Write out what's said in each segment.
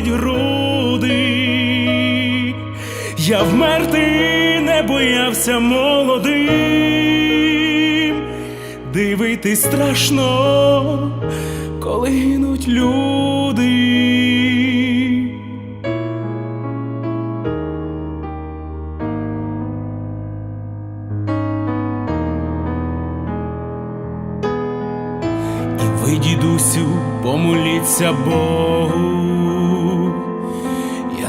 палить груди. Я вмерти не боявся молодим, дивитись страшно, коли гинуть люди. Ви, дідусю, помоліться Богу,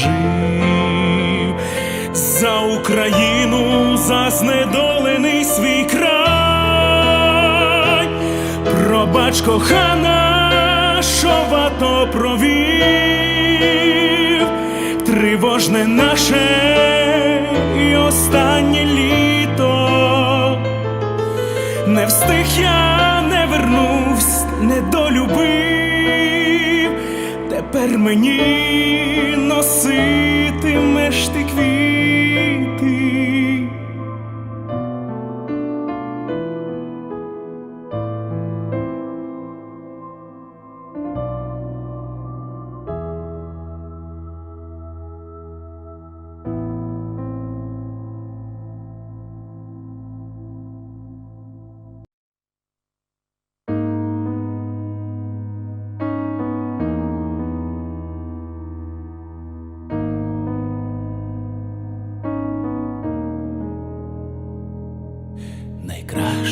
положив за Україну, за знедолений свій край, пробач кохана, що вато провів, тривожне наше і останнє літо. Не встиг я, не вернусь, не долюбив. Тепер мені носитимеш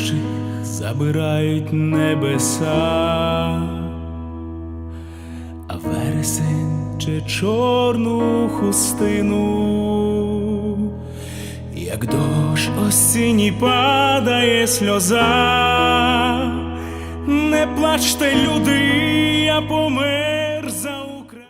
Найкращих забирають небеса, а вересень чи чорну хустину, як дощ осінній падає сльоза, не плачте, люди, я помер.